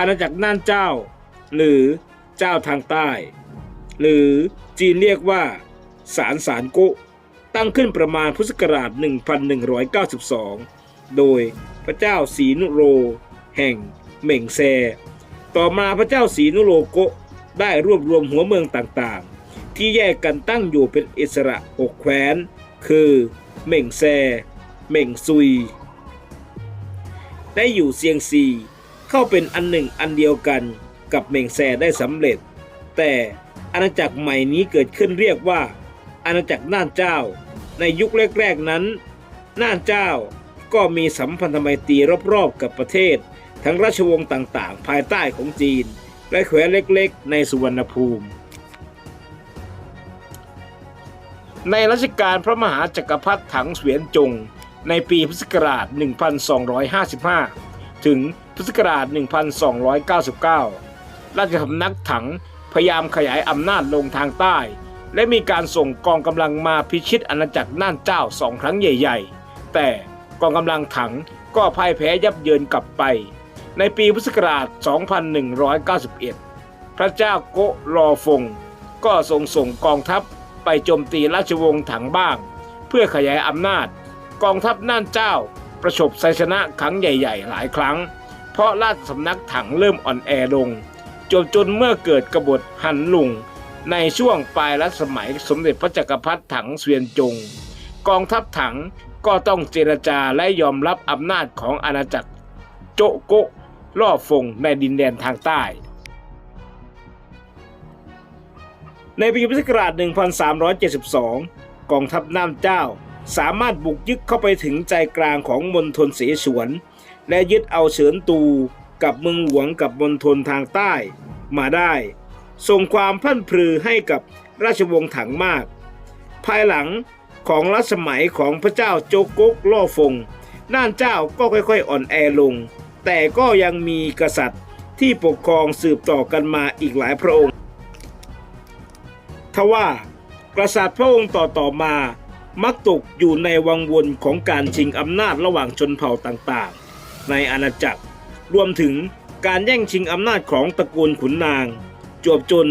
อาณาจักรน่านเจ้า หรือเจ้าทางใต้ หรือจีนเรียกว่าสารสารโกตั้งขึ้นประมาณพุทธศักราช 1192 โดยพระเจ้าศรีนุโร แห่งเหม่งแซ ต่อมาพระเจ้าศรีนุโรโกได้รวบรวมหัวเมืองต่างๆ ที่แยกกันตั้งอยู่เป็นอิสระหกแคว้น คือเหม่งแซเหม่งซุย ได้อยู่เซียงซี เข้าเป็นอันหนึ่งอันเดียวกันกับเมงแซได้สำเร็จ แต่อาณาจักรใหม่นี้เกิดขึ้นเรียกว่า อาณาจักรน่านเจ้า ในยุคแรกๆนั้น น่านเจ้าก็มีสัมพันธไมตรีรอบๆกับประเทศ ทั้งราชวงศ์ต่างๆ ภายใต้ของจีน และแคว้นเล็กๆ ในสุวรรณภูมิ ในรัชกาลพระมหาจักรพรรดิถังเสวียนจง ในปีพุทธศักราช 1255 ถึง พุทธศักราช 1299 ราชสำนักถังพยายามขยายอำนาจลงทางใต้ และมีการส่งกองกำลังมาพิชิตอาณาจักรน่านเจ้าสองครั้งใหญ่ ๆ แต่กองกำลังถังก็พ่ายแพ้ยับเยินกลับไป ในปีพุทธศักราช 2191 พระเจ้าโกรอฟง ก็ทรงส่งกองทัพไปโจมตีราชวงศ์ถังบ้าง เพื่อขยายอำนาจ กองทัพน่านเจ้าประสบชัยชนะครั้งใหญ่ ๆ หลายครั้ง เพราะราชสำนักถังเริ่มอ่อนแอลง จนจนเมื่อเกิดกบฏหันลุง ในช่วงปลายรัชสมัยสมเด็จพระจักรพรรดิถังเสวียนจง กองทัพถังก็ต้องเจรจาและยอมรับอำนาจของอาณาจักรโจโกะล่อฟงในดินแดนทางใต้ ในปีพุทธศักราช 1372 กองทัพน้ำเจ้าสามารถบุกยึดเข้าไปถึงใจกลางของมณฑลเสฉวน และยึดเอาเฉินตูกับเมืองหลวงกับมณฑลทางใต้มาได้ ส่งความพันพรือให้กับราชวงศ์ถังมาก ภายหลังของรัชสมัยของพระเจ้าโจกกล่อฟงน่านเจ้าก็ค่อยๆอ่อนแอลง แต่ก็ยังมีกษัตริย์ที่ปกครองสืบต่อกันมาอีกหลายพระองค์ ทว่ากษัตริย์พระองค์ต่อๆมา มักตกอยู่ในวังวนของการชิงอำนาจระหว่างชนเผ่าต่าง ในอาณาจักร รวมถึงการแย่งชิงอำนาจของตระกูลขุนนาง จวบจน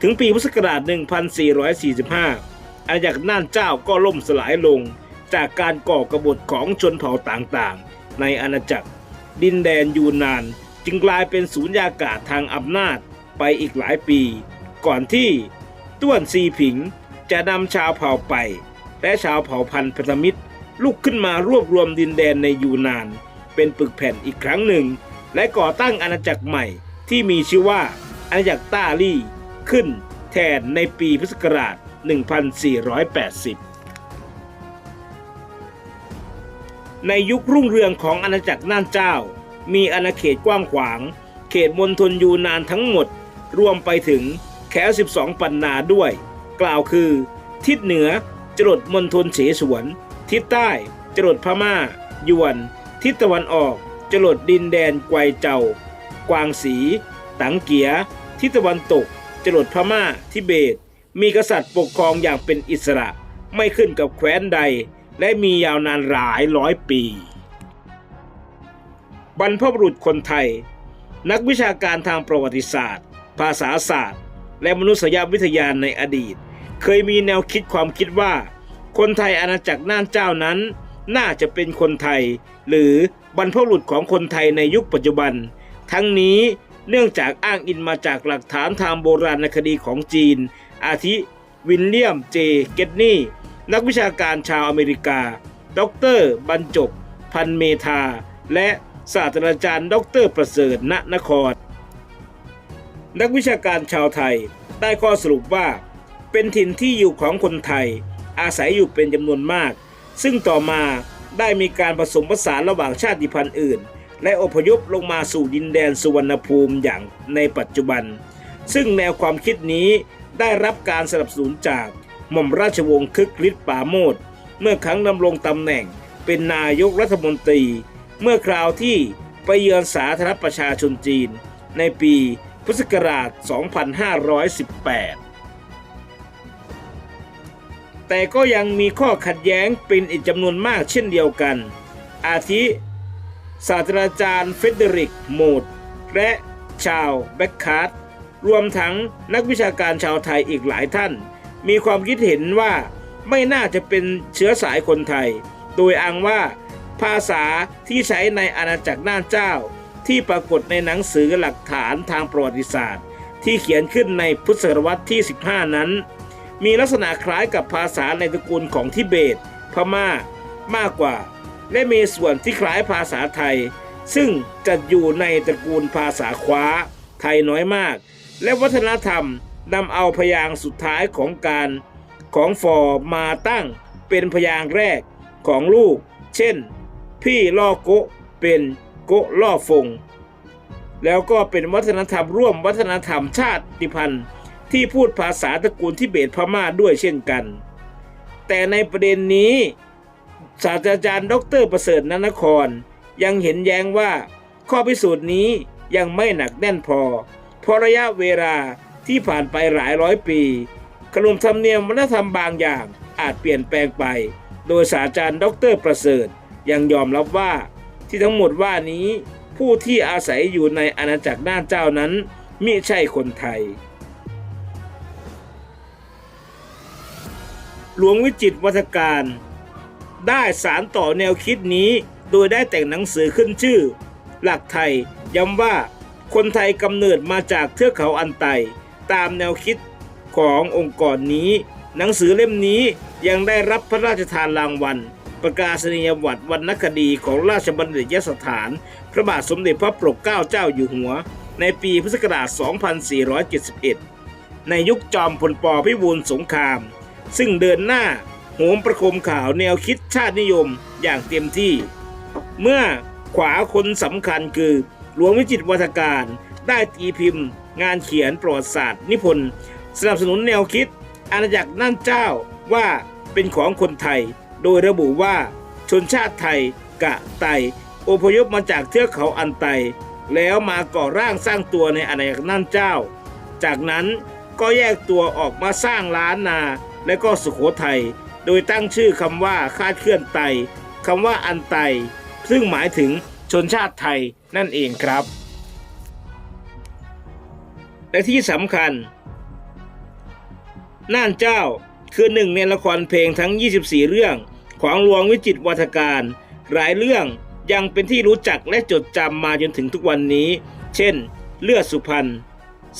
ถึงปีพุทธศักราช 1445 อาณาจักรน่านเจ้าก็ล่มสลายลง จากการก่อกบฏของชนเผ่าต่างๆ ในอาณาจักร ดินแดนยูนานจึงกลายเป็นศูนยากาศทางอำนาจไปอีกหลายปี ก่อนที่ต้วนซีผิงจะนำชาวเผ่าไป และชาวเผ่าพันธุ์พันธมิตรลุกขึ้นมารวบรวมดินแดนในยูนาน เป็นปึกแผ่นอีกครั้งหนึ่ง และก่อตั้งอาณาจักรใหม่ที่มีชื่อว่าอาณาจักรต้าลี่ขึ้นแทนในปีพุทธศักราช 1480ในยุครุ่งเรืองของอาณาจักรน่านเจ้า มีอาณาเขตกว้างขวาง เขตมณฑลยูนานทั้งหมด รวมไปถึงแคว้น12 ปันนาด้วย กล่าวคือ ทิศเหนือจรดมณฑลเสฉวน ทิศใต้จรดพม่า ยวน ทิศตะวันออกจรดดินแดนไกวเจ้า กวางสี ตังเกีย ทิศตะวันตกจรดพม่า ทิเบต มีกษัตริย์ปกครองอย่างเป็นอิสระ ไม่ขึ้นกับแคว้นใด และมียาวนานหลายร้อยปี บรรพบุรุษคนไทย นักวิชาการทางประวัติศาสตร์ ภาษาศาสตร์ และมนุษยวิทยาในอดีต เคยมีแนวคิดความคิดว่า คนไทยอาณาจักรน่านเจ้านั้น น่าจะเป็นคนไทย หรือบรรพบุรุษของคนไทยในยุคปัจจุบัน ทั้งนี้เนื่องจากอ้างอิงมาจากหลักฐานทางโบราณคดีของจีน อาทิวินเลียมเจ เกตนี่ นักวิชาการชาวอเมริกา ดรบรรจบ พันเมธา และศาสตราจารย์ ดรประเสริฐณนคร นักวิชาการชาวไทยได้ข้อสรุปว่า เป็นถิ่นที่อยู่ของคนไทย อาศัยอยู่เป็นจำนวนมาก ซึ่งต่อมาได้มีการผสมผสานระหว่างชาติพันธุ์อื่น และอพยพลงมาสู่ดินแดนสุวรรณภูมิอย่างในปัจจุบัน ซึ่งแนวความคิดนี้ได้รับการสนับสนุนจากหม่อมราชวงศ์คึกฤทธิ์ปาโมดเมื่อครั้งดำรงตำแหน่งเป็นนายกรัฐมนตรี เมื่อคราวที่ไปเยือนสาธารณประชาชนจีน ในปีพุทธศักราช 2518 แต่ก็ยังมีข้อขัดแย้งเป็นอีกจำนวนมากเช่นเดียวกัน อาทิศาสตราจารย์เฟเดริกโมดและชาวแบ็คคาร์ดรวมทั้งนักวิชาการชาวไทยอีกหลายท่าน มีความคิดเห็นว่าไม่น่าจะเป็นเชื้อสายคนไทย โดยอ้างว่าภาษาที่ใช้ในอาณาจักรน่านเจ้า ที่ปรากฏในหนังสือหลักฐานทางประวัติศาสตร์ ที่เขียนขึ้นในพุทธศตวรรษที่ 15 นั้น มีลักษณะคล้ายกับภาษาในตระกูลของทิเบต พม่า มากกว่า และมีส่วนที่คล้ายภาษาไทย ซึ่งจัดอยู่ในตระกูลภาษาคว้า ไทยน้อยมาก และวัฒนธรรมนำเอาพยางสุดท้ายของการของฟอร์มาตั้งเป็นพยางแรกของลูก เช่น พี่ล่อโกะเป็นโกะล่อฟง แล้วก็เป็นวัฒนธรรมร่วมวัฒนธรรมชาติพันธุ์ ที่พูดภาษาตระกูลทิเบตพม่าด้วยเช่นกัน แต่ในประเด็นนี้ศาสตราจารย์ดรประเสริฐนนคร ยังเห็นแย้งว่า ข้อพิสูจน์นี้ยังไม่หนักแน่นพอ เพราะระยะเวลาที่ผ่านไปหลายร้อยปีขนบธรรมเนียมวัฒนธรรมบางอย่างอาจเปลี่ยนแปลงไป โดยศาสตราจารย์ดรประเสริฐยังยอมรับว่าที่ทั้งหมดว่านี้ผู้ที่อาศัยอยู่ในอาณาจักรน่านเจ้านั้นมิใช่คนไทย หลวงวิจิตวัฒการ ได้สารต่อแนวคิดนี้โดยได้แต่งหนังสือขึ้นชื่อ หลักไทยย้ำว่าคนไทยกำเนิดมาจากเทือกเขาอันไต ตามแนวคิดขององค์กรนี้ หนังสือเล่มนี้ยังได้รับพระราชทานรางวัล ประกาศนียบัตรวรรณคดีของราชบัณฑิตยสถาน พระบาทสมเด็จพระปกเกล้าเจ้าอยู่หัว ในปีพุทธศักราช 2471 ในยุคจอมพลปพิบูลสงคราม ซึ่งเดินหน้าโหมประคมข่าวแนวคิดชาตินิยมอย่างเต็มที่ เมื่อขวาคนสำคัญคือหลวงวิจิตรวัฒการได้ตีพิมพ์ งานเขียนประวัติศาสตร์ นิพนธ์สนับสนุนแนวคิด อาณาจักรนั่นเจ้าว่าเป็นของคนไทย โดยระบุว่าชนชาติไทย กะไตอพยพมาจากเทือกเขาอันไต แล้วมาก่อร่างสร้างตัวในอาณาจักรนั่นเจ้า จากนั้นก็แยกตัวออกมาสร้างล้านนา และก็สุโขทัย โดยตั้งชื่อคำว่าคาดเคลื่อนไตคำว่าอันไต ซึ่งหมายถึงชนชาติไทยนั่นเองครับ และที่สำคัญ น่านเจ้าคือหนึ่งในละครเพลงทั้ง 24 เรื่องของหลวงวิจิตรวัฒการ หลายเรื่องยังเป็นที่รู้จักและจดจำมาจนถึงทุกวันนี้ เช่น เลือดสุพรรณ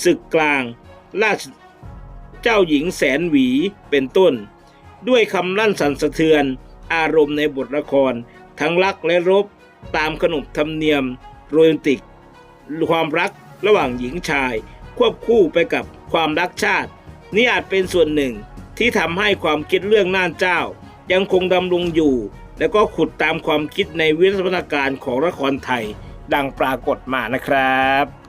ศึกกลาง ราช เจ้าหญิงแสนหวีเป็นต้น ด้วยคำลั่นสั่นสะเทือน อารมณ์ในบทละคร ทั้งรักและรบ ตามขนบธรรมเนียม โรแมนติก ความรักระหว่างหญิงชาย ควบคู่ไปกับความรักชาติ นี่อาจเป็นส่วนหนึ่งที่ทำให้ความคิดเรื่องน่านเจ้า ยังคงดำรงอยู่ และก็ขุดตามความคิดในวิวัฒนาการของละครไทย ดังปรากฏมานะครับ